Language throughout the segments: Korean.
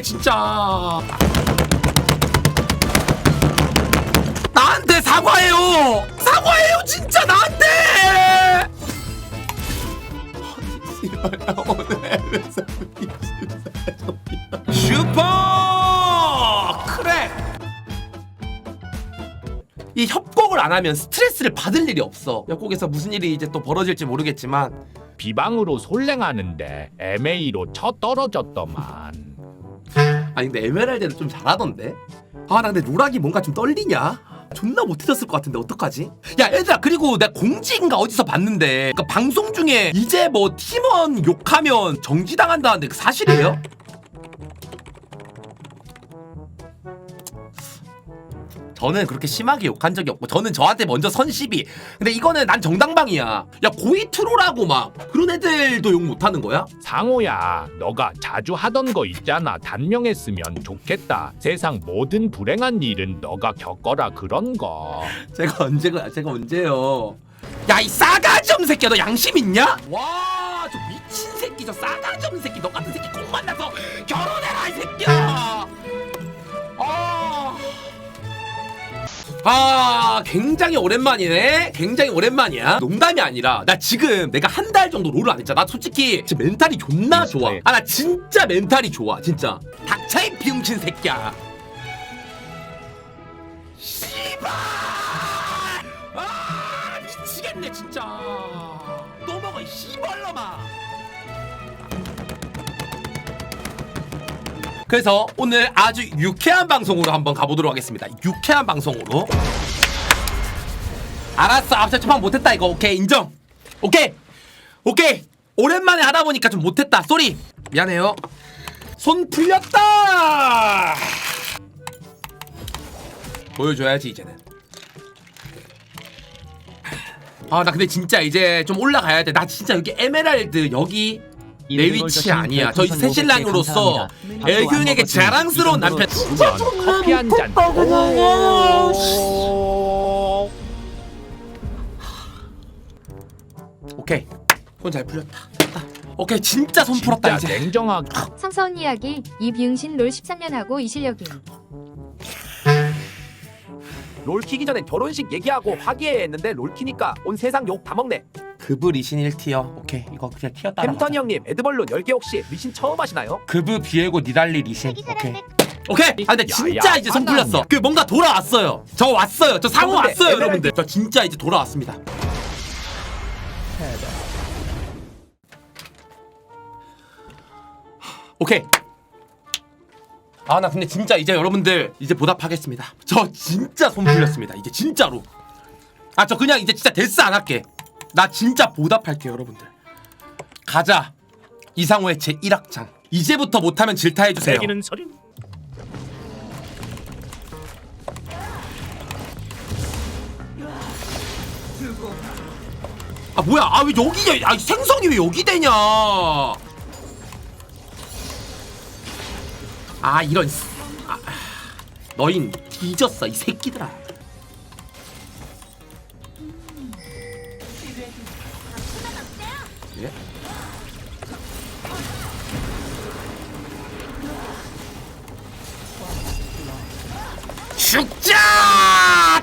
미치겠네 진짜. 나한테 사과해요. 사과해요 진짜 나한테. 슈퍼 크랙. 이 협곡을 안 하면 스트레스를 받을 일이 없어. 협곡에서 무슨 일이 이제 또 벌어질지 모르겠지만. 비방으로 솔랭하는데 MA로 쳐 떨어졌더만. 아니 근데 에메랄드는 좀 잘하던데? 아 나 근데 루락이 뭔가 좀 떨리냐? 존나 못해졌을 것 같은데 어떡하지? 야 얘들아 그리고 내가 공지인가 어디서 봤는데 그 방송 중에 이제 뭐 팀원 욕하면 정지당한다는데 그 사실이에요? 저는 그렇게 심하게 욕한 적이 없고 저는 저한테 먼저 선시비 근데 이거는 난 정당방이야 야 고이 트로라고 막 그런 애들도 욕 못하는 거야? 상호야, 너가 자주 하던 거 있잖아. 단명했으면 좋겠다. 세상 모든 불행한 일은 너가 겪어라 그런 거. 제가 언제가 제가 언제요? 야 이 싸가지 없는 새끼야 너 양심 있냐? 와 저 미친 새끼 저 싸가지 없는 새끼 너 같은 새끼 꼭 만나서 결혼해라 이 새끼야. 아 굉장히 오랜만이네. 굉장히 오랜만이야. 농담이 아니라 나 지금 내가 한 달 정도 롤을 안 했잖아. 나 솔직히 지금 멘탈이 존나 좋아. 아 나 진짜 멘탈이 좋아 진짜. 닥쳐 이 비응친 새끼야. 씨발! 아 미치겠네 진짜 그래서 오늘 아주 유쾌한 방송으로 한번 가보도록 하겠습니다. 유쾌한 방송으로. 알았어. 앞서 첫판 못했다 이거. 오케이 인정. 오케이. 오케이. 오랜만에 하다 보니까 좀 못했다. 쏘리. 미안해요. 손 풀렸다! 보여줘야지 이제는. 아 나 근데 진짜 이제 좀 올라가야 돼. 나 진짜 여기 에메랄드 여기 내 위치 아니야. 저 새신랑으로서 애교에게 자랑스러운 남편 우선 커피 한 잔. 오케이. 손 잘 풀렸다. 오케이 진짜 손 풀었다 진짜 이제. 냉정하게. 성서운 이야기 이비응신 롤 13년 하고 이 실력임 롤 키기 전엔 결혼식 얘기하고 화기애애 했는데 롤 키니까 온 세상 욕 다 먹네 그브 리신 1티어 오케이 이거 그냥 티어 따라 햄턴이 형님 에드벌룬 10개 혹시 리신 처음 하시나요? 그브 비에고 니달리 리신. 오케이. 오케이. 아 근데 야, 진짜 야, 이제 손 화나네. 풀렸어. 그 뭔가 돌아왔어요. 저 왔어요. 저 상호 근데 왔어요 에메랄드- 여러분들. 저 진짜 이제 돌아왔습니다. 오케이. 아 나 근데 진짜 이제 여러분들 이제 보답하겠습니다. 저 진짜 손 풀렸습니다 이제 진짜로. 아 저 그냥 이제 진짜 데스 안 할게 나 진짜 보답할게요 여러분들. 가자. 이상호의 제 1학장. 이제부터 못하면 질타해주세요. 대기는 서류. 아 뭐야? 아 왜 여기 아 생선이 왜 여기 되냐? 아 이런 씨. 아, 너흰 뒤졌어 이 새끼들아 죽자!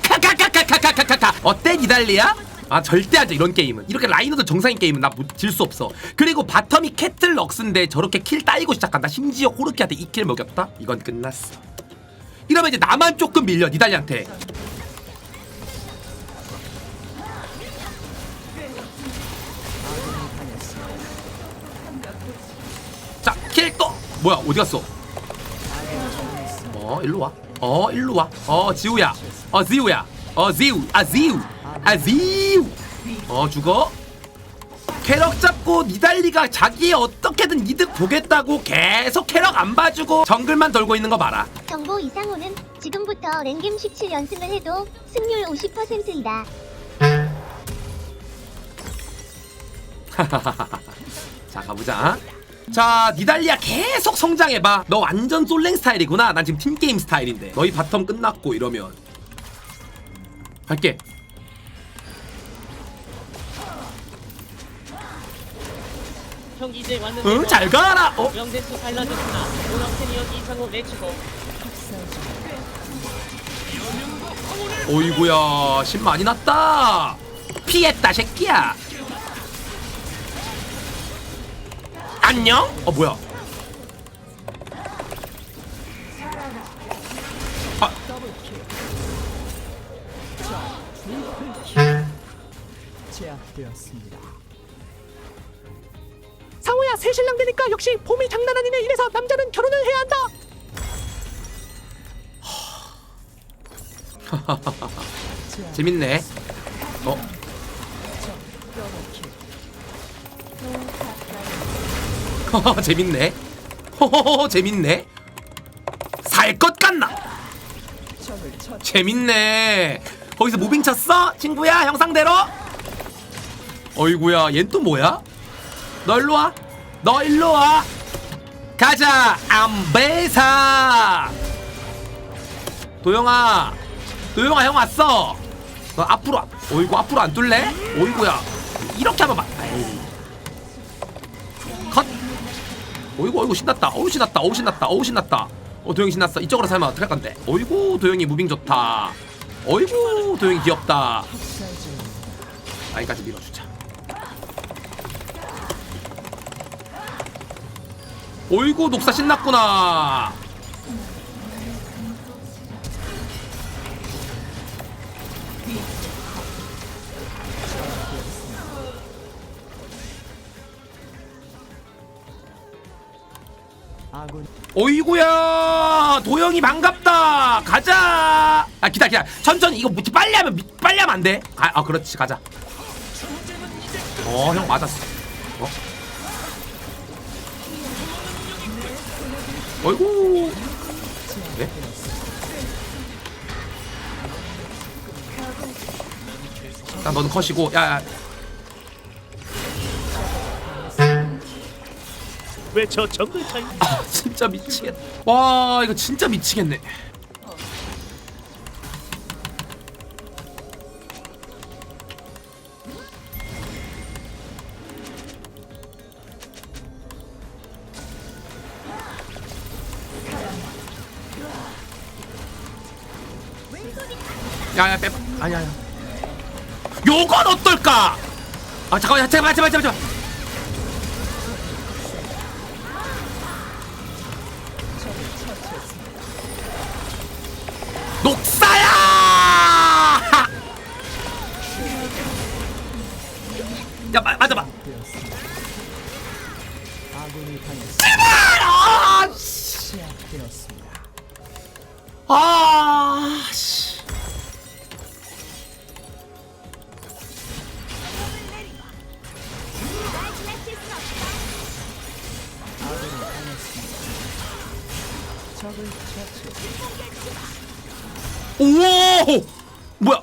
카카카카카카카카 어때 니달리야? 아 절대 하자 이런 게임은 이렇게 라이너도 정상인 게임은 나 질 수 없어 그리고 바텀이 캐틀 럭스인데 저렇게 킬 따이고 시작한다 심지어 호르키한테 2킬 먹였다? 이건 끝났어 이러면 이제 나만 조금 밀려 니달리한테 자, 킬 또! 뭐야, 어디 갔어? 어, 일로 와. 어, 일로 와. 어, 지우야. 어, 지우야. 어, 지우. 아, 지우. 아, 지우. 어, 죽어. 캐럭 잡고 니달리가 자기 어떻게든 이득 보겠다고 계속 캐럭 안 봐주고 정글만 돌고 있는 거 봐라. 정보 이상호는 지금부터 랭겜 17 연승을 해도 승률 50%이다. 자 가보자 자 니달리아 계속 성장해봐. 너 완전 솔랭 스타일이구나. 난 지금 팀게임 스타일인데. 너희 바텀 끝났고 이러면. 갈게. 형 이제 왔는데 응? 잘 가라. 어? 명대수 달라졌구나. 오랑 캐니언 이상호 내치고. 어이구야 심 많이 났다. 피했다 새끼야 안녕? 어 뭐야? 아. 상호야 새 신랑 되니까 역시 봄이 장난 아니네. 이래서 남자는 결혼을 해야 한다. 재밌네 허허허 재밌네 허허허 재밌네 살 것 같나 재밌네 거기서 무빙 쳤어? 친구야 형상대로? 어이구야 얜 또 뭐야? 너 일로 와. 너 일로 와. 가자. 안배사. 도영아. 도영아 형 왔어. 너 앞으로. 와. 어이구 앞으로 안 뚫래? 어이구야. 이렇게 한번 봐. 어이구 어이구 신났다. 어우 신났다. 어우 신났다. 어우 신났다. 어 도영이 신났어. 이쪽으로 살면 어떡할 건데? 어이구 도영이 무빙 좋다. 어이구 도영이 귀엽다. 아이까지 밀어주자. 어이구 녹사 신났구나 어이구야 도영이 반갑다. 가자. 아 기다 기다. 천천히 이거 빨리 하면 미- 빨리 하면 안돼? 아, 아 그렇지 가자. 어 형 맞았어. 어? 어이구. 네? 일단 너는 컷이고 야야 왜저 정글 차이 아 진짜 미치겠다 와 이거 진짜 미치겠네. 야야 빼봐. 아니야 요건 어떨까? 아 잠깐만 야, 잠깐만 잠깐만 잠깐만 오! 뭐야?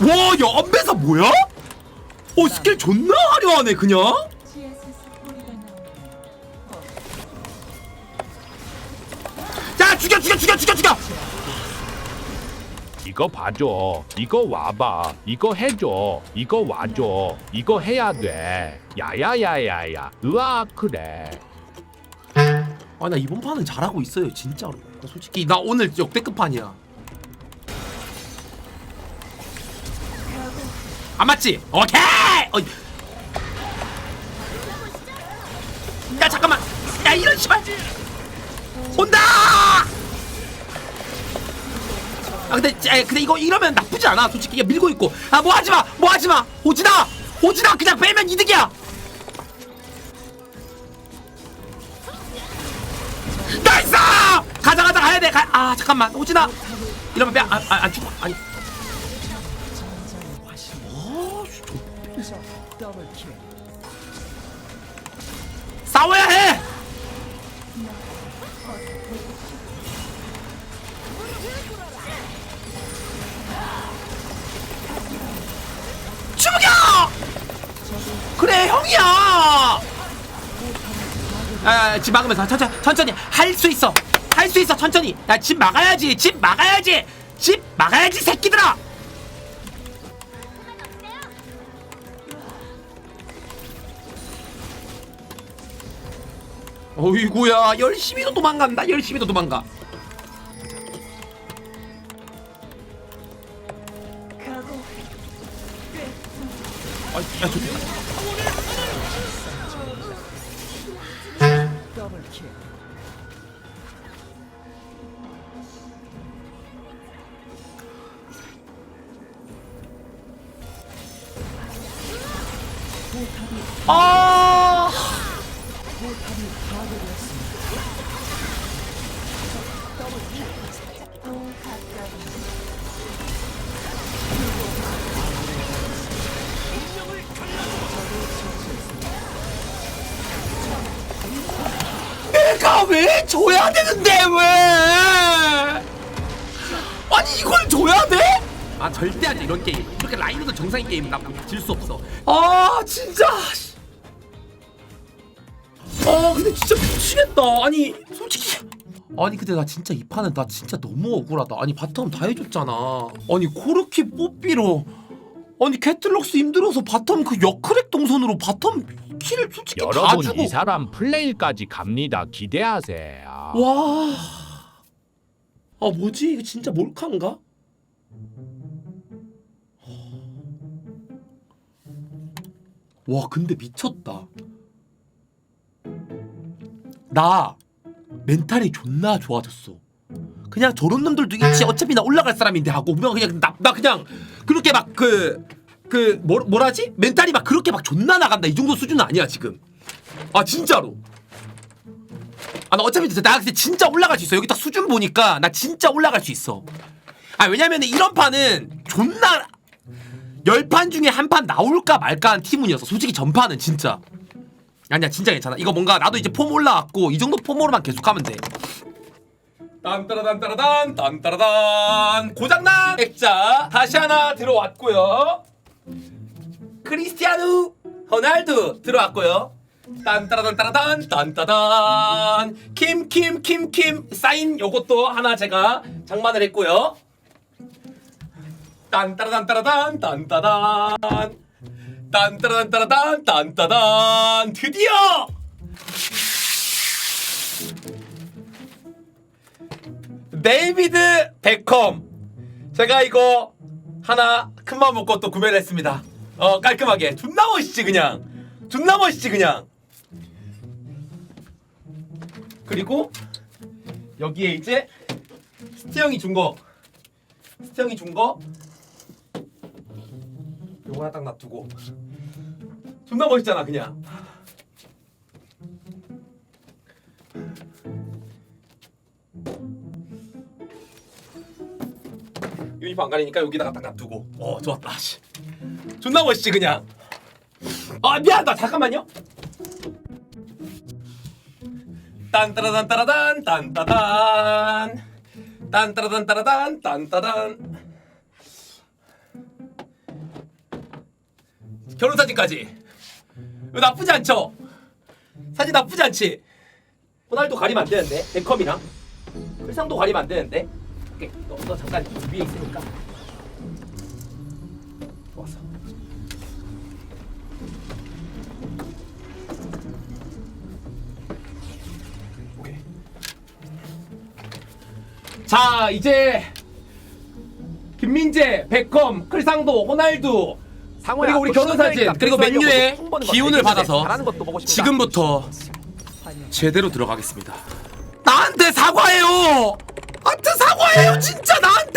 와, 야, 안배사 뭐야? 어, 스킬 존나 화려하네, 그냥? 야, 죽여, 죽여, 죽여, 죽여, 죽여! 이거 봐줘. 이거 와봐. 이거 해줘. 이거 와줘. 이거 해야 돼. 야야야야야. 으아 그래. 아, 나 이번 판은 잘하고 있어요, 진짜로. 나 솔직히, 나 오늘 역대급 판이야. 안 맞지? 오케이! 어이. 야, 잠깐만! 야, 이런 씨발! 온다! 아 근데 아, 근데 이거 이러면 나쁘지 않아 솔직히 야, 밀고 있고 아 뭐 하지마 뭐 하지마 오지다 오지다 그냥 빼면 이득이야 가자 가야 돼아 잠깐만 오지나 이러면 빼안안 죽어 아니 어, 씨, 저- 싸워야 해 죽여! 그래 형이야. 아, 집 막으면서 천천히 천천히 할 수 있어. 할 수 있어 천천히. 나집 막아야지 집 막아야지. 집 막아야지 새끼들아. 어이구야 열심히도 도망간다 열심히도 도망가. 내가 왜 줘야 되는데 왜? 아니 이걸 줘야 돼? 아 절대 아니 이런 게임 이렇게 라인으로 정상인 게임 나질수 없어. 아 진짜. 씨. 아 근데 진짜 미치겠다. 아니 솔직히. 아니 근데 나 진짜 이 판은 나 진짜 너무 억울하다. 아니 바텀 다 해줬잖아. 아니 코르키 뽀삐로. 아니 캐틀럭스 힘들어서 바텀 그 역크랙 동선으로 바텀 킬을 솔직히 다 여러분 주고. 이 사람 플레이까지 갑니다. 기대하세요. 와. 아 뭐지? 이거 진짜 몰카인가? 와 근데 미쳤다. 나 멘탈이 존나 좋아졌어. 그냥 저런 놈들도 있지 어차피 나 올라갈 사람인데 하고 그냥 그냥 나, 나 그냥 그렇게 막 그 그 뭐, 뭐라지? 멘탈이 막 그렇게 막 존나 나간다 이 정도 수준은 아니야 지금. 아 진짜로. 아 나 어차피 나 근데 진짜 올라갈 수 있어 여기 딱 수준 보니까 나 진짜 올라갈 수 있어 아 왜냐면 이런 판은 존나 열 판 중에 한 판 나올까 말까 한 팀운이었어 솔직히 전판은 진짜 아니야 진짜 괜찮아 이거 뭔가 나도 이제 폼 올라왔고 이 정도 폼으로만 계속하면 돼 딴따라단따라단 딴따라단. 고장난! 액자 다시 하나 들어왔고요. 크리스티아누 호날두 들어왔고요. 딴따라단따라단 딴따단. 킴킴킴킴 사인 요것도 하나 제가 장만을 했고요. 딴따라단따라단 딴따단. 딴따라단따라단 딴따단. 드디어 데이비드 베컴. 제가 이거 하나 큰맘 먹고 또 구매를 했습니다. 어 깔끔하게. 존나 멋있지 그냥. 존나 멋있지 그냥. 그리고 여기에 이제 스티형이 준 거. 스티형이 준 거. 요거 하나 딱 놔두고. 존나 멋있잖아 그냥 유니폼 안 가리니까 여기다가 딱 놔두고. 어 좋았다. 씨. 존나 멋있지 그냥. 아 미안하다 잠깐만요. 딴따라단 따라단 딴따단. 딴따라단 따라단 딴따단. 결혼 사진까지. 이거 나쁘지 않죠? 사진 나쁘지 않지? 호날두 가리면 안 되는데? 베컴이랑? 글상도 가리면 안 되는데 오케이 너, 너 잠깐 위에 있으니까 좋았어 오케이 자 이제 김민재, 베컴, 클상도, 호날두 상호야, 그리고 우리 너 결혼 사진, 그리고 맨유의 기운을 받아서. 지금부터 제대로 들어가겠습니다. 나한테 사과해요. 사과해요, 진짜 나한테.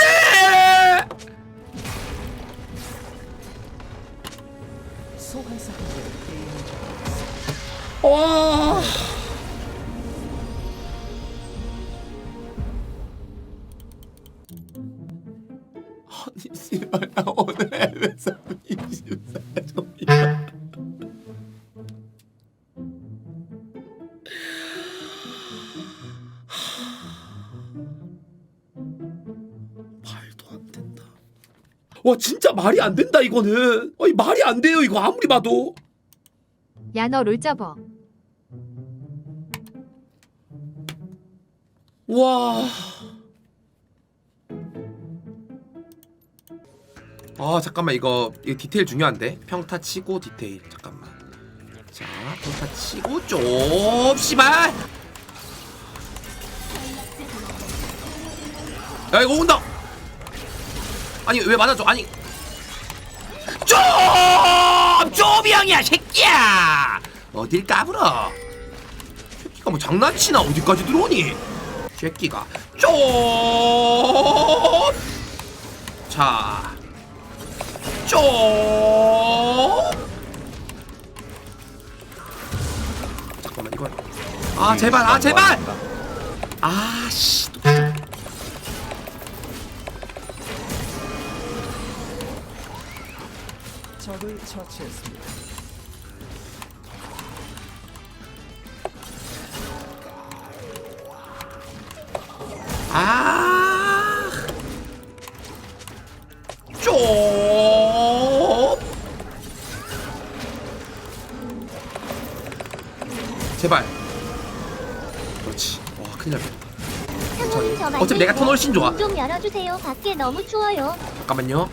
와 진짜 말이 안 된다 이거는. 아니 말이 안 돼요 이거 아무리 봐도. 야 너롤 접어. 와. 아 잠깐만 이거 이거 디테일 중요한데 평타 치고 디테일 잠깐만. 자, 돌파 치고 좀 씨발. 야 이거 온다. 아니 왜 맞아줘? 아니 좀 쪼비형이야 새끼야. 어딜 까불어? 새끼가 뭐 장난치나 어디까지 들어오니? 새끼가 좀. 자, 좀. 잠깐만 이거. 아 제발 아 제발. 아씨. 아. 좀. 제발. 그렇지. 와, 큰일 날 뻔. 어차피 내가 턴 훨씬 좋아. 문좀 열어주세요. 밖에 너무 추워요. 잠깐만요.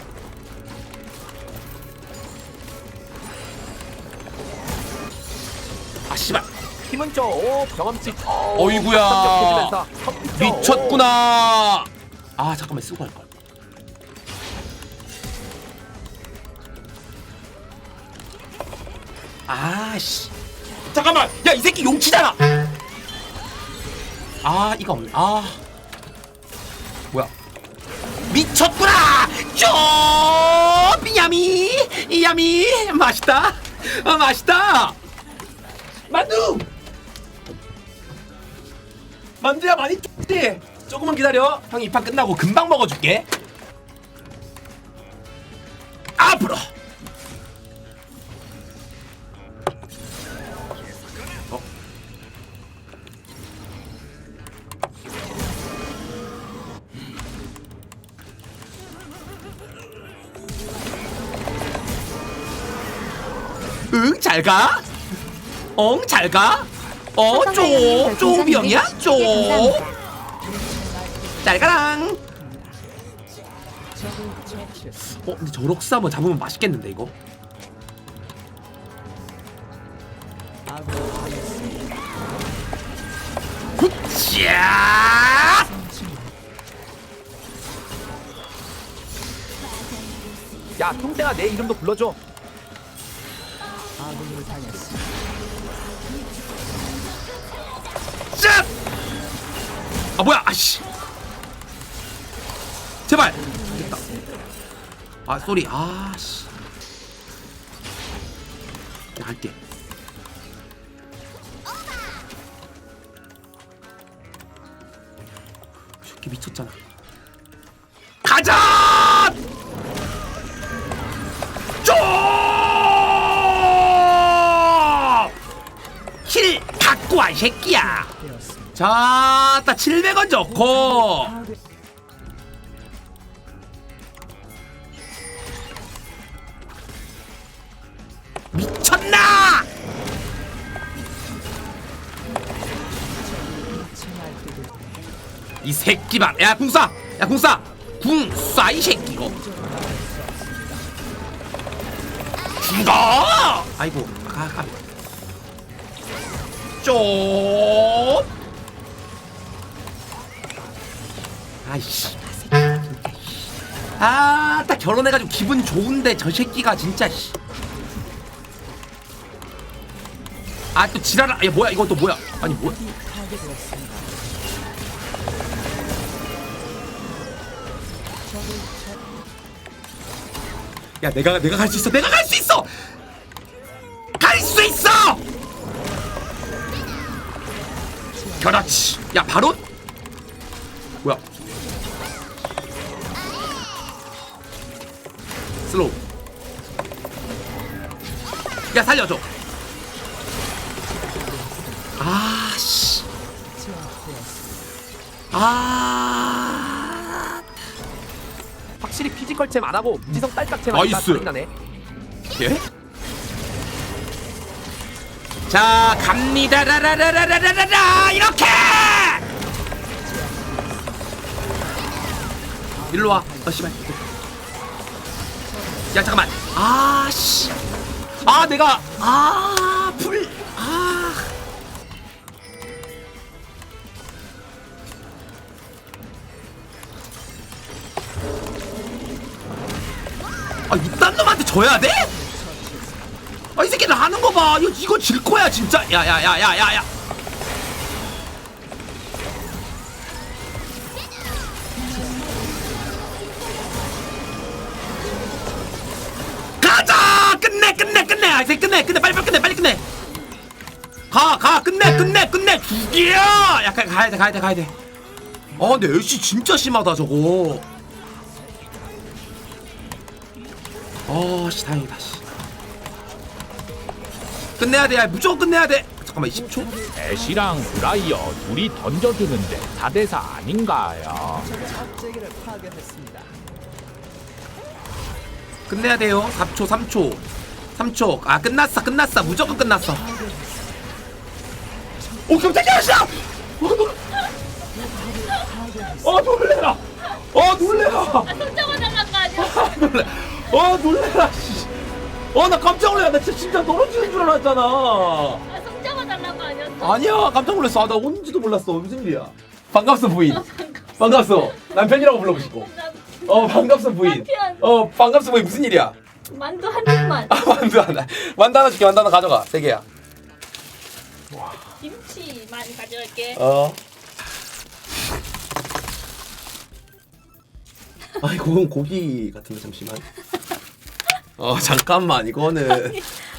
줘. 오, 경험치. 어, 어이구야. 미쳤구나. 아, 잠깐만 쓰고 할 걸. 아씨. 잠깐만. 야, 이 새끼 용치잖아. 아, 이거 없네. 아. 뭐야? 미쳤구나. 쪼! 야미. 야미. 맛있다. 아, 맛있다. 만두. 만두야 많이 좁지? 조금만 기다려 형 이 판 끝나고 금방 먹어줄게 앞으로 어? 응, 잘 가? 엉, 잘 가? 어, 쪼, 쪼비 형이야? 쪼. 잘 가랑. 어, 근데 저 록스 한번 잡으면 맛있겠는데 이거. 굿자! 야, 통땡아 내 이름도 불러줘. 아 뭐야? 아씨. 제발. 됐다. 아 쏘리. 아씨. 야, 할게. 새끼 미쳤잖아. 가자! 좀! 킬 갖고 와, 이 새끼야. 자, 딱 700원 좋고. 미쳤나? 이 새끼 봐. 야, 궁 쏴. 야, 궁 쏴. 궁 쏴, 이 새끼 이거. 죽어! 아이고, 가, 가. 좀. 아이씨. 아, 딱 결혼해가지고 기분 좋은데 저 새끼가 진짜 씨. 아, 또 지랄아. 야, 뭐야, 이거 또 뭐야? 아니, 뭐야? 야, 내가, 내가 갈 수 있어. 내가 갈 수 있어! 갈 수 있어! 그렇지. 야, 바로? 뭐야? 슬로우. 야, 살려줘. 아, 씨. 아. 확실히 피지컬 챔 안 하고 무지성 딸깍 챔 하니까 나이스. 나네. 예? 자 갑니다 라라라라라라라 이렇게 일로 와. 어 씨발. 야 잠깐만 아씨 아 내가 아불아 아. 아. 이딴 놈한테 져야 돼? 아, 이 새끼 나는 거 봐. 이거, 이거 질 거야, 진짜. 야, 야, 야, 야, 야, 야. 가가 끝내 끝내 끝내 죽여. 약간 가야 돼 가야 돼 가야 돼. 아 근데 LC 진짜 심하다 저거. 어씨 다행이다 씨. 끝내야 돼 야, 무조건 끝내야 돼 잠깐만 10초 애쉬랑 브라이어 둘이 던져주는데 4대4 아닌가요? 끝내야 돼요 4초 3초 3초 아 끝났어 끝났어 무조건 끝났어 오 깜짝이야 씨! 어 놀래라! 어 놀래라! 손잡아 달란 거 아니야? 놀래. 어 놀래라 어나 깜짝 놀래 나 진짜 떨어지는 줄 알았잖아. 아, 손잡아 달란 거 아니었어? 아니야 깜짝 놀랐어. 아, 나 온지도 몰랐어. 무슨 일이야? 반갑소 부인. 반갑소. 남편이라고 불러보시고. 어 반갑소 부인. 남편. 어 반갑소 부인. 무슨 일이야? 만두 한 입만. 아 만두 하나. 만두 하나 줄게. 만두 하나 가져가. 세 개야 김치만 가져갈게. 어 아이 그건 고기 같은데 잠시만 어 잠깐만 이거는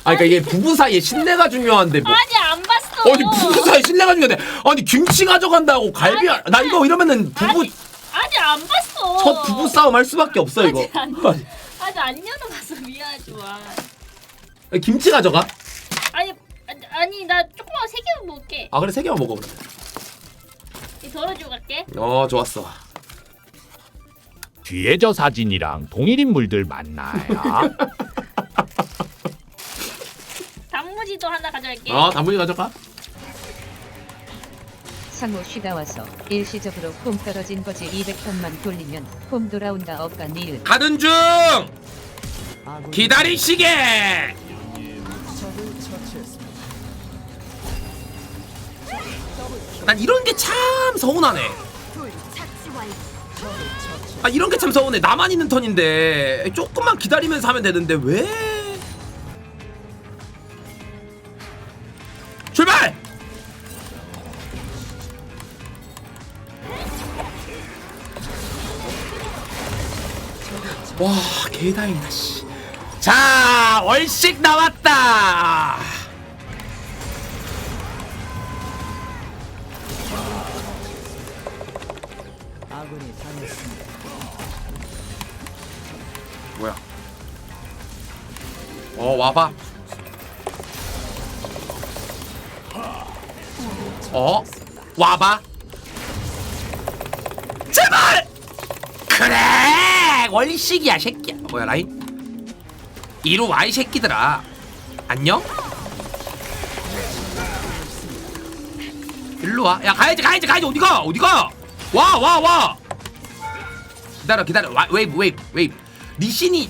아 그러니까 이게 부부 사이에 신뢰가 중요한데 뭐 아니 안 봤어. 아니 부부 사이 신뢰가 중요한데 아니 김치 가져간다고 갈비 아니, 나 이거 이러면은 부부 아니, 아니 안 봤어. 첫 부부 싸움 할 수밖에 없어 이거. 아직 안- 아니, 아직 안 열어봐서 미안하지 마. 김치 가져가. 아니 나 조금만 세 개만 먹을게. 아 그래 세 개만 먹어. 이 덜어주고 갈게. 어 좋았어. 뒤에 저 사진이랑 동일 인물들 맞나요? 단무지도 하나 가져갈게. 어 단무지 가져가. 상호 쉬다 와서 일시적으로 폼 떨어진 거지 200턴만 돌리면 폼 돌아온다 업가 니은 가는 중. 기다리시게. 난 이런 게 참 서운하네. 아 이런 게 참 서운해. 나만 있는 턴인데 조금만 기다리면서 하면 되는데 왜? 출발! 와 개다행이다 씨. 자 월식 나왔다. 뭐야? 어 와봐. 어 와봐. 제발. 그래 월식이야 새끼야. 뭐야 라인? 이로 와 이 새끼들아. 안녕? 일로 와. 야 가야지 가야지 가야지 어디가 어디가? 와 와 와. 기다려 기다려. 와, 웨이브 웨이브 웨이브. 리신이.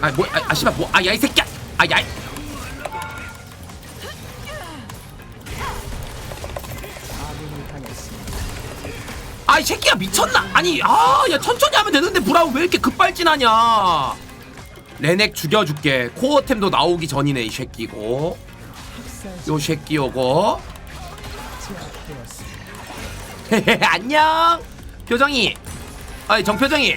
아뭐 아, 아 씨발 뭐아 야 이 새끼야. 아야 아이 새끼야 미쳤나? 아니 아 야 천천히 하면 되는데 브라운 왜 이렇게 급발진하냐? 레넥 죽여줄게. 코어템도 나오기 전이네 이 새끼고. 요 새끼 요거. 안녕. 표정이 아이 정표정이.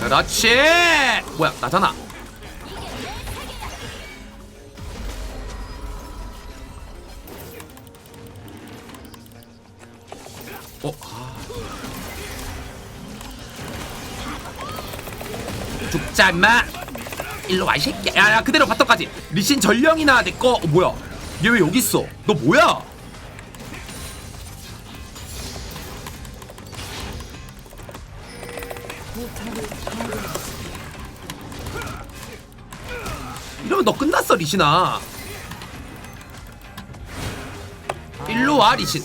그렇지. 뭐야 나잖아. 어? 아. 죽자 임마. 일로 와이 새끼야. 야 야 그대로 바텀까지. 리신 전령이나 내꺼 어, 뭐야? 얘 왜 여기 있어? 너 뭐야 리신아. 일로 와 리신.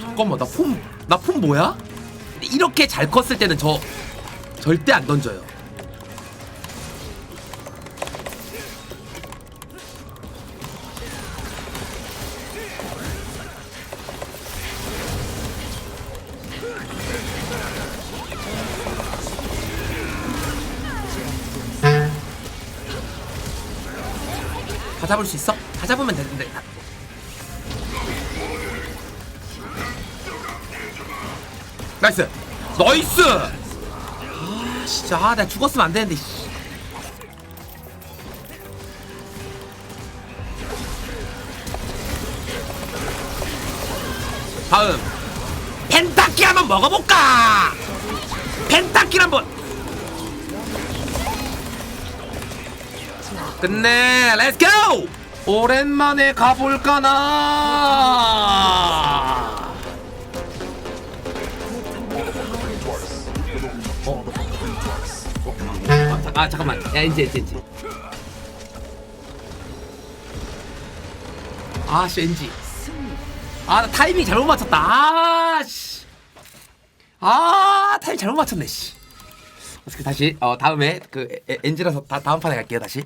잠깐만 나폼나 폼 뭐야? 이렇게 잘 컸을 때는 저 절대 안 던져요 다 잡을 수 있어? 다 잡으면 되는데. 나이스. 나이스. 아 진짜 아, 내가 죽었으면 안 되는데. 씨. 다음 펜타키 한번 먹어볼까? 펜타키 한번 끝내. 렛츠고 오랜만에 가볼까나? 어? 아, 잠깐만. 야 이제 이제 이제. 아씨 왠지. 아나 타이밍 잘못 맞췄다. 아씨. 아 타이밍 잘못 맞췄네 씨. 어떻게 다시 어 다음에 그 에- 엔지라서 다 다음 판에 갈게요 다시